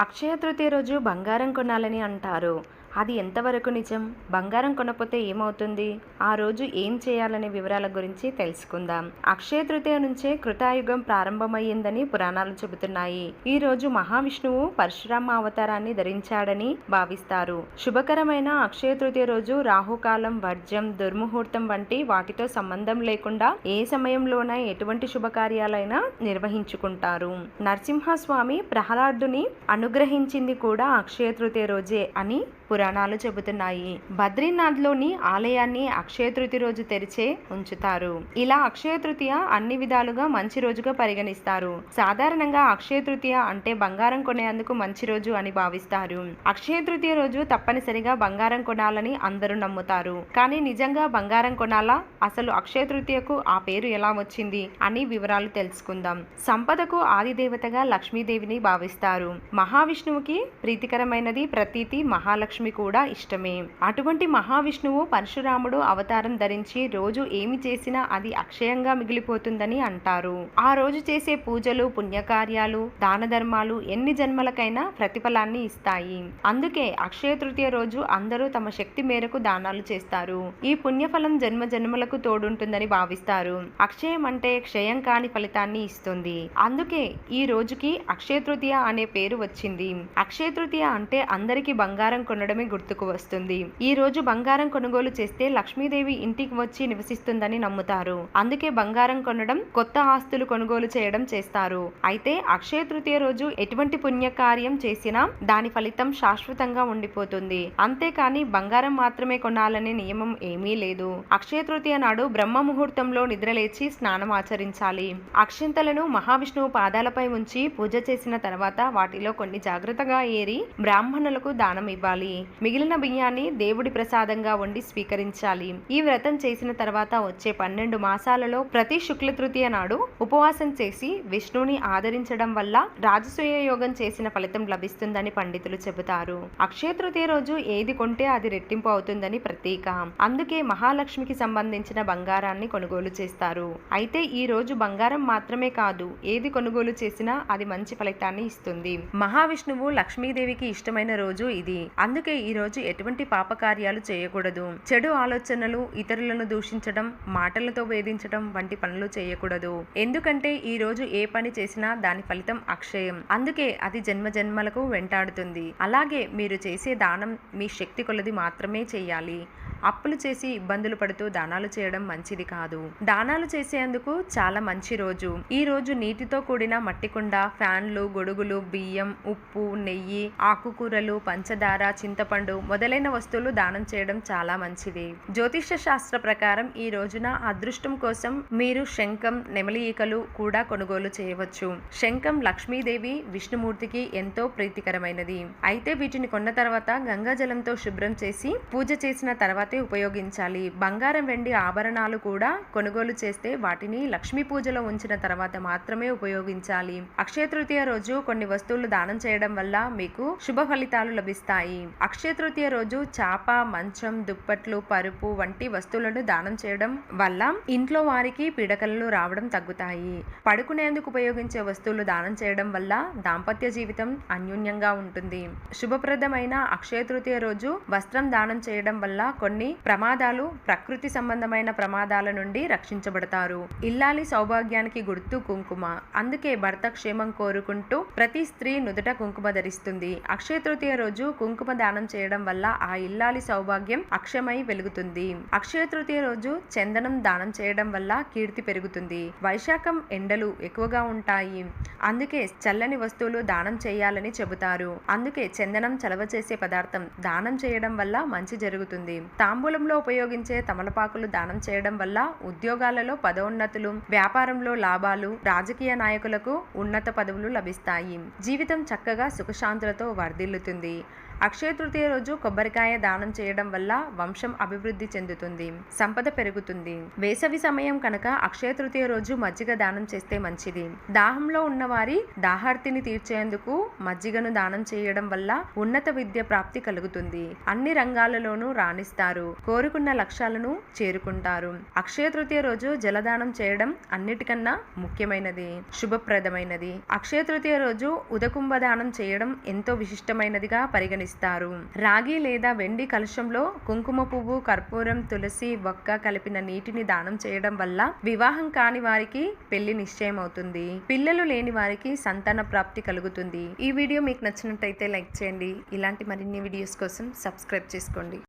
అక్షయ తృతీయ రోజు బంగారం కొనాలని అంటారు. అది ఎంతవరకు నిజం? బంగారం కొనపోతే ఏమవుతుంది? ఆ రోజు ఏం చేయాలనే వివరాల గురించి తెలుసుకుందాం. అక్షయ తృతీయ నుంచే కృతాయుగం ప్రారంభమయ్యిందని పురాణాలు చెబుతున్నాయి. ఈ రోజు మహావిష్ణువు పరశురామ అవతారాన్ని ధరించాడని భావిస్తారు. శుభకరమైన అక్షయ తృతీయ రోజు రాహుకాలం వర్జ్యం దుర్ముహూర్తం వంటి వాటితో సంబంధం లేకుండా ఏ సమయంలోనైనా ఎటువంటి శుభకార్యాలైనా నిర్వహించుకుంటారు. నరసింహస్వామి ప్రహ్లాదుని అనుగ్రహించింది కూడా అక్షయ తృతీయ రోజే అని పురాణాలు చెబుతున్నాయి. బద్రీనాథ్లోని ఆలయాన్ని అక్షయ తృతీయ రోజు తెరిచే ఉంచుతారు. ఇలా అక్షయ తృతీయ అన్ని విధాలుగా మంచి రోజుగా పరిగణిస్తారు. సాధారణంగా అక్షయ తృతీయ అంటే బంగారం కొనేందుకు మంచి రోజు అని భావిస్తారు. అక్షయ తృతీయ రోజు తప్పనిసరిగా బంగారం కొనాలని అందరూ నమ్ముతారు. కానీ నిజంగా బంగారం కొనాలా? అసలు అక్షయ తృతీయకు ఆ పేరు ఎలా వచ్చింది? అని వివరాలు తెలుసుకుందాం. సంపదకు ఆదిదేవతగా లక్ష్మీదేవిని భావిస్తారు. మహావిష్ణువుకి ప్రీతికరమైనది ప్రతీతి మహాలక్ష్మి. కూడా ఇష్టమే. అటువంటి మహావిష్ణువు పరశురాముడు అవతారం ధరించి రోజు ఏమి చేసినా అది అక్షయంగా మిగిలిపోతుందని అంటారు. ఆ రోజు చేసే పూజలు పుణ్యకార్యాలు దాన ధర్మాలు ఎన్ని జన్మలకైనా ప్రతిఫలాన్ని ఇస్తాయి. అందుకే అక్షయ తృతీయ రోజు అందరూ తమ శక్తి మేరకు దానాలు చేస్తారు. ఈ పుణ్యఫలం జన్మ జన్మలకు తోడుంటుందని భావిస్తారు. అక్షయం అంటే క్షయం కాని ఫలితాన్ని ఇస్తుంది. అందుకే ఈ రోజుకి అక్షయ తృతీయ అనే పేరు వచ్చింది. అక్షయ తృతీయ అంటే అందరికీ బంగారం కొనడం కొనడమే గుర్తుకు వస్తుంది. ఈ రోజు బంగారం కొనుగోలు చేస్తే లక్ష్మీదేవి ఇంటికి వచ్చి నివసిస్తుందని నమ్ముతారు. అందుకే బంగారం కొనడం కొత్త ఆస్తులు కొనుగోలు చేయడం చేస్తారు. అయితే అక్షయ తృతీయ రోజు ఎటువంటి పుణ్యకార్యం చేసినా దాని ఫలితం శాశ్వతంగా ఉండిపోతుంది. అంతేకాని బంగారం మాత్రమే కొనాలనే నియమం ఏమీ లేదు. అక్షయ తృతీయ నాడు బ్రహ్మ ముహూర్తంలో నిద్రలేచి స్నానం ఆచరించాలి. అక్షింతలను మహావిష్ణువు పాదాలపై ఉంచి పూజ చేసిన తర్వాత వాటిలో కొన్ని జాగ్రత్తగా ఏరి బ్రాహ్మణులకు దానం ఇవ్వాలి. మిగిలిన బియ్యాన్ని దేవుడి ప్రసాదంగా వండి స్వీకరించాలి. ఈ వ్రతం చేసిన తర్వాత వచ్చే పన్నెండు మాసాలలో ప్రతి శుక్ల తృతీయ నాడు ఉపవాసం చేసి విష్ణువుని ఆదరించడం వల్ల రాజసూయ యోగం చేసిన ఫలితం లభిస్తుందని పండితులు చెబుతారు. అక్షయ తృతీయ రోజు ఏది కొంటే అది రెట్టింపు అవుతుందని ప్రతీక. అందుకే మహాలక్ష్మికి సంబంధించిన బంగారాన్ని కొనుగోలు చేస్తారు. అయితే ఈ రోజు బంగారం మాత్రమే కాదు ఏది కొనుగోలు చేసినా అది మంచి ఫలితాన్ని ఇస్తుంది. మహావిష్ణువు లక్ష్మీదేవికి ఇష్టమైన రోజు ఇది. అందుకే ఈ రోజు ఎటువంటి పాపకార్యాలు చేయకూడదు. చెడు ఆలోచనలు ఇతరులను దూషించడం మాటలతో వేధించడం వంటి పనులు చేయకూడదు. ఎందుకంటే ఈ రోజు ఏ పని చేసినా దాని ఫలితం అక్షయం. అందుకే అది జన్మ జన్మలకు వెంటాడుతుంది. అలాగే మీరు చేసే దానం మీ శక్తి కొలది మాత్రమే చేయాలి. అప్పులు చేసి ఇబ్బందులు పడుతూ దానాలు చేయడం మంచిది కాదు. దానాలు చేసేందుకు చాలా మంచి రోజు. ఈ రోజు నీటితో కూడిన మట్టి కుండ ఫ్యాన్లు గొడుగులు బియ్యం ఉప్పు నెయ్యి ఆకుకూరలు పంచదార చింతపండు మొదలైన వస్తువులు దానం చేయడం చాలా మంచిది. జ్యోతిష్య శాస్త్ర ప్రకారం ఈ రోజున అదృష్టం కోసం మీరు శంఖం నెమలి ఈకలు కూడా కొనుగోలు చేయవచ్చు. శంఖం లక్ష్మీదేవి విష్ణుమూర్తికి ఎంతో ప్రీతికరమైనది. అయితే వీటిని కొన్న తర్వాత గంగాజలంతో శుభ్రం చేసి పూజ చేసిన తర్వాత ఉపయోగించాలి. బంగారం వెండి ఆభరణాలు కూడా కొనుగోలు చేస్తే వాటిని లక్ష్మీ పూజలో ఉంచిన తర్వాత మాత్రమే ఉపయోగించాలి. అక్షయ తృతీయ రోజు కొన్ని వస్తువులు దానం చేయడం వల్ల మీకు శుభ ఫలితాలు లభిస్తాయి. అక్షయ తృతీయ రోజు చాప మంచం దుప్పట్లు పరుపు వంటి వస్తువులను దానం చేయడం వల్ల ఇంట్లో వారికి పీడకలలు రావడం తగ్గుతాయి. పడుకునేందుకు ఉపయోగించే వస్తువులు దానం చేయడం వల్ల దాంపత్య జీవితం అన్యోన్యంగా ఉంటుంది. శుభప్రదమైన అక్షయ తృతీయ రోజు వస్త్రం దానం చేయడం వల్ల కొన్ని ప్రమాదాలు ప్రకృతి సంబంధమైన ప్రమాదాల నుండి రక్షించబడతారు. ఇల్లాలి సౌభాగ్యానికి గుర్తు కుంకుమ. అందుకే భర్త క్షేమం కోరుకుంటూ ప్రతి స్త్రీ నుదుట కుంకుమ ధరిస్తుంది. అక్షయ తృతీయ రోజు కుంకుమ దానం చేయడం వల్ల ఆ ఇల్లాలి సౌభాగ్యం అక్షమై వెలుగుతుంది. అక్షయ తృతీయ రోజు చందనం దానం చేయడం వల్ల కీర్తి పెరుగుతుంది. వైశాఖం ఎండలు ఎక్కువగా ఉంటాయి. అందుకే చల్లని వస్తువులు దానం చేయాలని చెబుతారు. అందుకే చందనం చలవ చేసే పదార్థం దానం చేయడం వల్ల మంచి జరుగుతుంది. తాంబూలంలో ఉపయోగించే తమలపాకులు దానం చేయడం వల్ల ఉద్యోగాలలో పదోన్నతులు వ్యాపారంలో లాభాలు రాజకీయ నాయకులకు ఉన్నత పదవులు లభిస్తాయి. జీవితం చక్కగా సుఖశాంతులతో వర్ధిల్లుతుంది. అక్షయ తృతీయ రోజు కొబ్బరికాయ దానం చేయడం వల్ల వంశం అభివృద్ధి చెందుతుంది సంపద పెరుగుతుంది. వేసవి సమయం కనుక అక్షయ తృతీయ రోజు మజ్జిగ దానం చేస్తే మంచిది. దాహంలో ఉన్నవారి దాహార్తిని తీర్చేందుకు మజ్జిగను దానం చేయడం వల్ల ఉన్నత విద్య ప్రాప్తి కలుగుతుంది. అన్ని రంగాలలోనూ రాణిస్తారు కోరుకున్న లక్ష్యాలను చేరుకుంటారు. అక్షయ తృతీయ రోజు జలదానం చేయడం అన్నిటికన్నా ముఖ్యమైనది శుభప్రదమైనది. అక్షయ తృతీయ రోజు ఉదకుంభ దానం చేయడం ఎంతో విశిష్టమైనదిగా పరిగణిస్తారు. రాగి లేదా వెండి కలుషంలో కుంకుమ పువ్వు కర్పూరం తులసి వక్క కలిపిన నీటిని దానం చేయడం వల్ల వివాహం కాని వారికి పెళ్ళి నిశ్చయమవుతుంది. పిల్లలు లేని వారికి సంతాన ప్రాప్తి కలుగుతుంది. ఈ వీడియో మీకు నచ్చినట్టయితే లైక్ చేయండి. ఇలాంటి మరిన్ని వీడియోస్ కోసం సబ్స్క్రైబ్ చేసుకోండి.